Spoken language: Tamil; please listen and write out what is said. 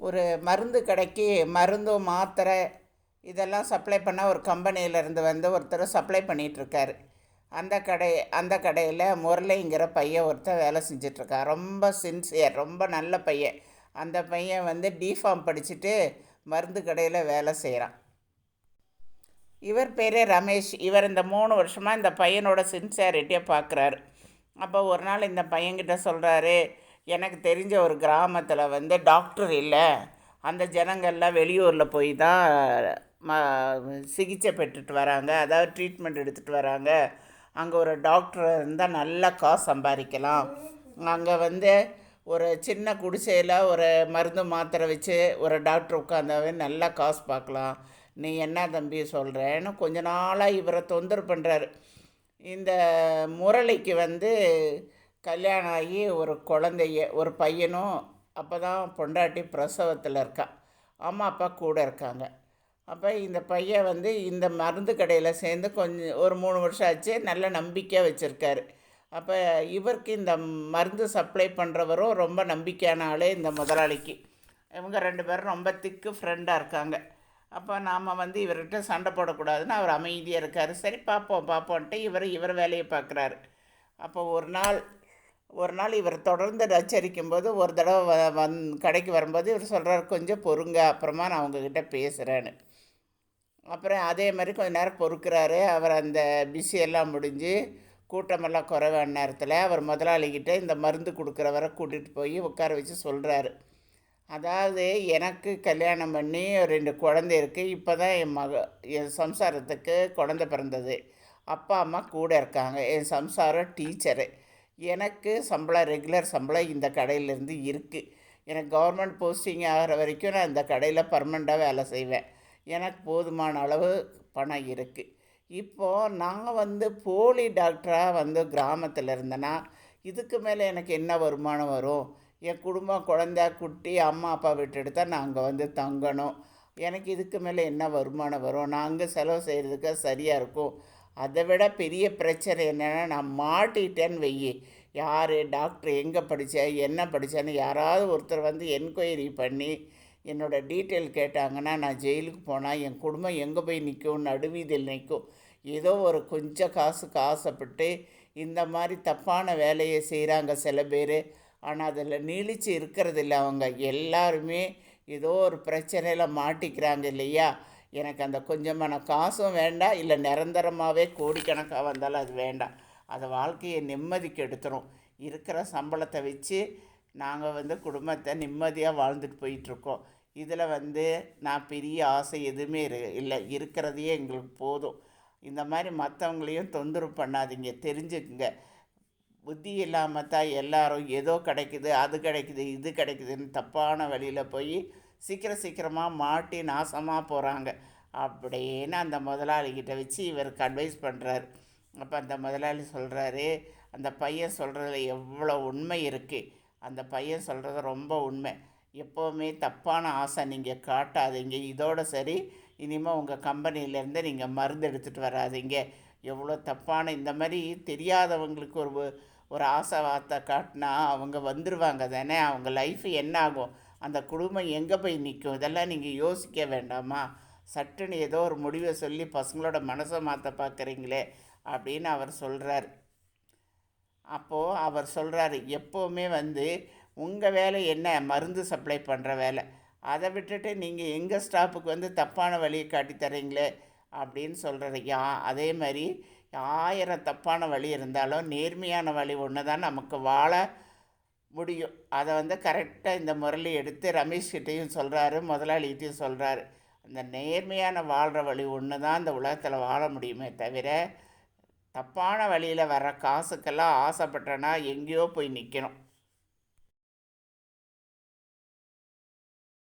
ஒரு மருந்து கடைக்கு மருந்து மாத்திரை இதெல்லாம் சப்ளை பண்ண ஒரு கம்பெனியிலேருந்து வந்து ஒருத்தர் சப்ளை பண்ணிகிட்ருக்காரு அந்த கடை அந்த கடையில் முரளிங்கிற பையன் ஒருத்தர் வேலை செஞ்சிட்ருக்கான். ரொம்ப சின்சியர் ரொம்ப நல்ல பையன். அந்த பையன் வந்து டிஃபார்ம் படிச்சுட்டு மருந்து கடையில் வேலை செய்கிறான் இவர் பேர் ரமேஷ். இவர் இந்த மூணு வருஷமாக இந்த பையனோட சின்சியாரிட்டியை பார்க்குறாரு அப்போ ஒரு நாள் இந்த பையன்கிட்ட சொல்கிறாரு எனக்கு தெரிஞ்ச ஒரு கிராமத்தில் வந்து டாக்டர் இல்லை. அந்த ஜனங்கள்லாம் வெளியூரில் போய் தான் ம சிகிச்சை பெற்றுட்டு வராங்க. அதாவது ட்ரீட்மெண்ட் எடுத்துகிட்டு வராங்க. அங்கே ஒரு டாக்டர் இருந்தால் நல்லா காசு சம்பாதிக்கலாம் அங்கே வந்து ஒரு சின்ன குடிசையில் ஒரு மருந்து மாத்திரை வச்சு ஒரு டாக்டர் உட்காந்தாவே நல்லா காசு பார்க்கலாம் நீ என்ன தம்பி சொல்கிறேன்னு கொஞ்ச நாளாக இவரை தொந்தரவு பண்ணுறாரு இந்த முரளிக்கு வந்து கல்யாணம் ஆகி ஒரு குழந்தைய ஒரு பையனும் அப்போ தான் பொண்டாட்டி பிரசவத்தில் இருக்கா. அம்மா அப்பா கூட இருக்காங்க. அப்போ இந்த பையன் வந்து இந்த மருந்து கடையில் சேர்ந்து கொஞ்சம் ஒரு மூணு வருஷம் ஆச்சு நல்ல நம்பிக்கையாக வச்சுருக்காரு. அப்போ இவருக்கு இந்த மருந்து சப்ளை பண்ணுறவரும் ரொம்ப நம்பிக்கையான ஆளே இந்த முதலாளிக்கு. இவங்க ரெண்டு பேரும் ரொம்ப திக்கு ஃப்ரெண்டாக இருக்காங்க. அப்போ நாம் வந்து இவர்கிட்ட சண்டை போடக்கூடாதுன்னு அவர் அமைதியாக இருக்கார். சரி பார்ப்போம் பார்ப்போன்ட்டு இவர் இவர் வேலையை பார்க்குறாரு அப்போ ஒரு நாள் ஒரு நாள் இவர் தொடர்ந்து நச்சரிக்கும் போது ஒரு தடவை வ வந் கடைக்கு வரும்போது இவர் சொல்கிறார் கொஞ்சம் பொறுங்க அப்புறமா நான் உங்ககிட்ட பேசுகிறேன்னு அப்புறம் அதே மாதிரி கொஞ்ச நேரம் பொறுக்கிறாரு. அவர் அந்த பிஸியெல்லாம் முடிஞ்சு கூட்டமெல்லாம் குறைவான நேரத்தில் அவர் முதலாளிகிட்ட இந்த மருந்து கொடுக்குறவரை கூட்டிகிட்டு போய் உட்கார வச்சு சொல்கிறாரு அதாவது எனக்கு கல்யாணம் பண்ணி ரெண்டு குழந்தை இருக்குது இப்போ தான் என் மக என் சம்சாரத்துக்கு குழந்த பிறந்தது. அப்பா அம்மா கூட இருக்காங்க. என் சம்சாரம் டீச்சரு. எனக்கு சம்பளம் ரெகுலர் சம்பளம் இந்த கடையிலேருந்து இருக்குது எனக்கு கவர்மெண்ட் போஸ்டிங் ஆகிற வரைக்கும் நான் இந்த கடையில் பர்மனெண்ட்டாக வேலை செய்வேன். எனக்கு போதுமான அளவு பணம் இருக்குது இப்போது நான் வந்து போலி டாக்டராக வந்து கிராமத்தில் இருந்தேன்னா இதுக்கு மேலே எனக்கு என்ன வருமானம் வரும்? என் குடும்பம் குழந்த குட்டி அம்மா அப்பா விட்டுட்டு தான் நான் அங்கே வந்து தங்கணும். எனக்கு இதுக்கு மேலே என்ன வருமானம் வரும்? நான் அங்கே செலவு செய்கிறதுக்கு சரியாக இருக்கும். அதை விட பெரிய பிரச்சனை என்னென்னா நான் மாட்டிட்டேன்னு வெயி. யார் டாக்டர் எங்கே படித்த என்ன படித்தேன்னு யாராவது ஒருத்தர் வந்து என்கொயரி பண்ணி என்னோடய டீட்டெயில் கேட்டாங்கன்னா நான் ஜெயிலுக்கு போனால் என் குடும்பம் எங்கே போய் நிற்கும் நடுவீதியில் நிற்கும். ஏதோ ஒரு கொஞ்சம் காசுக்கு ஆசைப்பட்டு இந்த மாதிரி தப்பான வேலையை செய்கிறாங்க சில பேர். ஆனால் அதில் நீளிச்சு இருக்கிறதில்ல அவங்க. எல்லாருமே ஏதோ ஒரு பிரச்சனையில் மாட்டிக்கிறாங்க இல்லையா? எனக்கு அந்த கொஞ்சமான காசும் வேண்டாம். இல்லை நிரந்தரமாகவே கோடிக்கணக்காக வந்தாலும் அது வேண்டாம். அதை வாழ்க்கையை நிம்மதிக்கு எடுத்துரும். இருக்கிற சம்பளத்தை வச்சு நாங்கள் வந்து குடும்பத்தை நிம்மதியாக வாழ்ந்துட்டு போயிட்டுருக்கோம். இதில் வந்து நான் பெரிய ஆசை எதுவுமே இரு இல்லை. இருக்கிறதையே எங்களுக்கு போதும். இந்த மாதிரி மற்றவங்களையும் தொந்தரவு பண்ணாதீங்க. தெரிஞ்சுக்குங்க. புத்தி இல்லாமல் தான் எல்லாரும் ஏதோ கிடைக்குது அது கிடைக்குது இது கிடைக்குதுன்னு தப்பான வழியில் போய் சீக்கிரம் சீக்கிரமாக மாட்டி நாசமாக போகிறாங்க அப்படின்னு அந்த முதலாளிகிட்ட வச்சு இவருக்கு அட்வைஸ் பண்ணுறாரு அப்போ அந்த முதலாளி சொல்கிறாரு அந்த பையன் சொல்கிறதுல எவ்வளோ உண்மை இருக்குது அந்த பையன் சொல்கிறது ரொம்ப உண்மை. எப்போவுமே தப்பான ஆசை நீங்கள் காட்டாதீங்க. இதோட சரி இனிமேல் உங்கள் கம்பெனியிலேருந்து நீங்கள் மருந்து எடுத்துகிட்டு வராதீங்க. எவ்வளோ தப்பான இந்த மாதிரி தெரியாதவங்களுக்கு ஒரு ஒரு ஆசை வார்த்தை காட்டினா அவங்க வந்துடுவாங்க தானே? அவங்க லைஃப் என்ன ஆகும் அந்த குடும்பம் எங்கே போய் நிற்கும் இதெல்லாம் நீங்கள் யோசிக்க வேண்டாமா? சட்டுன்னு ஏதோ ஒரு முடிவை சொல்லி பசங்களோட மனசை மாற்ற பார்க்குறீங்களே அப்படின்னு அவர் சொல்கிறார் அப்போது அவர் சொல்கிறாரு எப்போவுமே வந்து உங்கள் வேலை என்ன? மருந்து சப்ளை பண்ணுற வேலை. அதை விட்டுட்டு நீங்கள் எங்கள் ஸ்டாஃபுக்கு வந்து தப்பான வழியை காட்டி தரீங்களே அப்படின்னு சொல்கிறாரு யா அதே மாதிரி ஆயிரம் தப்பான வழி இருந்தாலும் நேர்மையான வழி ஒன்று தான் நமக்கு வாழ முடியும். அதை வந்து கரெக்டாக இந்த முரளி எடுத்து ரமேஷ்கிட்டையும் சொல்கிறாரு முதலாளிகிட்டையும் சொல்கிறாரு அந்த நேர்மையான வாழ்கிற வழி ஒன்று தான் இந்த உலகத்தில் வாழ முடியுமே தவிர தப்பான வழியில் வர்ற காசுக்கெல்லாம் ஆசைப்பட்டேன்னா எங்கேயோ போய் நிற்கணும்